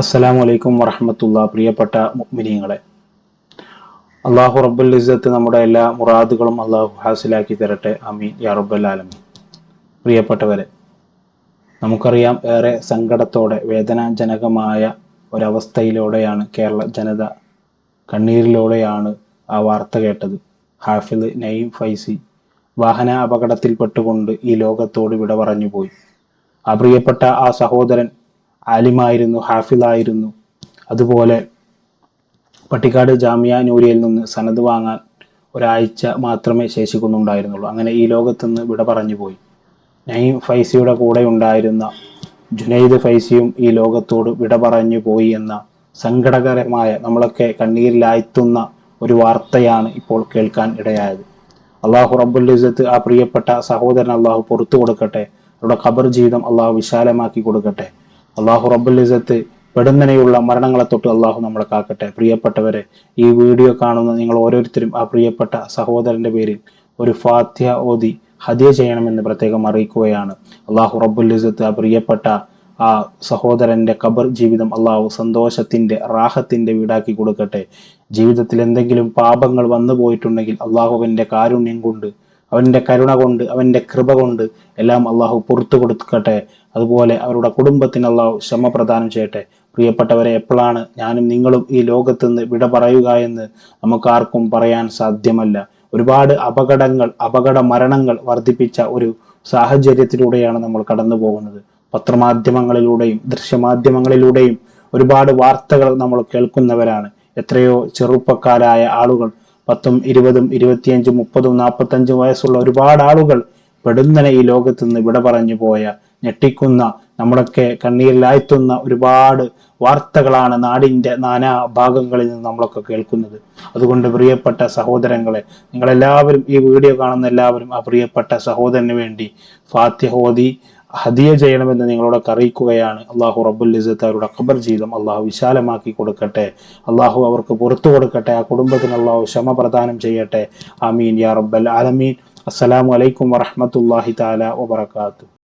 അസ്സലാമു അലൈക്കും വറഹമത്തുള്ള പ്രിയപ്പെട്ട മുഅ്മിനീങ്ങളെ. അള്ളാഹു റബ്ബുൽ ഇസ്സത്ത് നമ്മുടെ എല്ലാ മുറാദുകളും അള്ളാഹു ഹാസിലാക്കി തരട്ടെ. അമീൻ യാ റബ്ബൽ ആലമീൻ. പ്രിയപ്പെട്ടവരെ നമുക്കറിയാം ഏറെ സങ്കടത്തോടെ വേദനാജനകമായ ഒരവസ്ഥയിലൂടെയാണ് കേരള ജനത കണ്ണീരിലൂടെയാണ് ആ വാർത്ത കേട്ടത്. ഹാഫിദ് നയീം ഫൈസി വാഹന അപകടത്തിൽപ്പെട്ടുകൊണ്ട് ഈ ലോകത്തോട് വിട പറഞ്ഞുപോയി. ആ പ്രിയപ്പെട്ട ആ സഹോദരൻ ആലിമായിരുന്നു ഹാഫിലായിരുന്നു അതുപോലെ പട്ടിക്കാട് ജാമിയ നൂരിയിൽ നിന്ന് സനത് വാങ്ങാൻ ഒരാഴ്ച മാത്രമേ ശേഷിക്കുന്നുണ്ടായിരുന്നുള്ളൂ. അങ്ങനെ ഈ ലോകത്തുനിന്ന് വിട പറഞ്ഞു പോയി നയീം ഫൈസിയുടെ കൂടെ ഉണ്ടായിരുന്ന ജുനൈദ് ഫൈസിയും ഈ ലോകത്തോട് വിട പറഞ്ഞു പോയി എന്ന സങ്കടകരമായ നമ്മളൊക്കെ കണ്ണീരിലാഴ്ത്തുന്ന ഒരു വാർത്തയാണ് ഇപ്പോൾ കേൾക്കാൻ ഇടയായത്. അള്ളാഹു റബ്ബുൽ ഇസത്ത് ആ പ്രിയപ്പെട്ട സഹോദരൻ അള്ളാഹു പുറത്തു കൊടുക്കട്ടെ. അവരുടെ ഖബർ ജീവിതം അള്ളാഹു വിശാലമാക്കി കൊടുക്കട്ടെ. അള്ളാഹു റബ്ബുൽ ഇസത്ത് പെടുന്നനെയുള്ള മരണങ്ങളെ തൊട്ട് അള്ളാഹു നമ്മളെ കാക്കട്ടെ. പ്രിയപ്പെട്ടവരെ ഈ വീഡിയോ കാണുന്ന നിങ്ങൾ ഓരോരുത്തരും ആ പ്രിയപ്പെട്ട സഹോദരന്റെ പേരിൽ ഒരു ഫാത്യ ഓതി ഹദിയ ചെയ്യണമെന്ന് പ്രത്യേകം അറിയിക്കുകയാണ്. അള്ളാഹു റബ്ബുൽ ഇസത്ത് ആ പ്രിയപ്പെട്ട ആ സഹോദരന്റെ കബർ ജീവിതം അള്ളാഹു സന്തോഷത്തിന്റെ റാഹത്തിന്റെ വീടാക്കി കൊടുക്കട്ടെ. ജീവിതത്തിൽ എന്തെങ്കിലും പാപങ്ങൾ വന്നു പോയിട്ടുണ്ടെങ്കിൽ അള്ളാഹുവിന്റെ കാരുണ്യം കൊണ്ട് അവന്റെ കരുണ കൊണ്ട് അവന്റെ കൃപ കൊണ്ട് എല്ലാം അള്ളാഹു പുറത്തു കൊടുക്കട്ടെ. അതുപോലെ അവരുടെ കുടുംബത്തിന് അള്ളാഹു ക്ഷമ പ്രദാനം ചെയ്യട്ടെ. പ്രിയപ്പെട്ടവരെ എപ്പോഴാണ് ഞാനും നിങ്ങളും ഈ ലോകത്തുനിന്ന് വിട പറയുക എന്ന് നമുക്കാർക്കും പറയാൻ സാധ്യമല്ല. ഒരുപാട് അപകടങ്ങൾ അപകട മരണങ്ങൾ വർദ്ധിപ്പിച്ച ഒരു സാഹചര്യത്തിലൂടെയാണ് നമ്മൾ കടന്നു പോകുന്നത്. പത്രമാധ്യമങ്ങളിലൂടെയും ദൃശ്യമാധ്യമങ്ങളിലൂടെയും ഒരുപാട് വാർത്തകൾ നമ്മൾ കേൾക്കുന്നവരാണ്. എത്രയോ ചെറുപ്പക്കാരായ ആളുകൾ പത്തും ഇരുപതും ഇരുപത്തിയഞ്ചും മുപ്പതും നാൽപ്പത്തഞ്ചും വയസ്സുള്ള ഒരുപാട് ആളുകൾ പെടുന്നനെ ഈ ലോകത്ത് നിന്ന് വിട പറഞ്ഞു പോയ ഞെട്ടിക്കുന്ന നമ്മളൊക്കെ കണ്ണീരിലാഴ്ത്തുന്ന ഒരുപാട് വാർത്തകളാണ് നാടിന്റെ നാനാ ഭാഗങ്ങളിൽ നിന്ന് നമ്മളൊക്കെ കേൾക്കുന്നത്. അതുകൊണ്ട് പ്രിയപ്പെട്ട സഹോദരങ്ങളെ നിങ്ങളെല്ലാവരും ഈ വീഡിയോ കാണുന്ന എല്ലാവരും ആ പ്രിയപ്പെട്ട സഹോദരന് വേണ്ടി ഫാത്യഹോദി ഹദിയ ചെയ്യണമെന്ന് നിങ്ങളോടൊക്കെ അറിയിക്കുകയാണ്. അള്ളാഹു റബ്ബുൽ ഇസത്ത് അവരുടെ ഖബർ ജീവിതം അള്ളാഹു വിശാലമാക്കി കൊടുക്കട്ടെ. അള്ളാഹു അവർക്ക് പുറത്തു കൊടുക്കട്ടെ. ആ കുടുംബത്തിന് അള്ളാഹു ക്ഷമ പ്രദാനം ചെയ്യട്ടെ. ആമീൻ യാ റബ്ബൽ ആലമീൻ. അസ്സലാമു അലൈക്കും വറഹമത്തല്ലാഹി താല വബർക്കാത്തു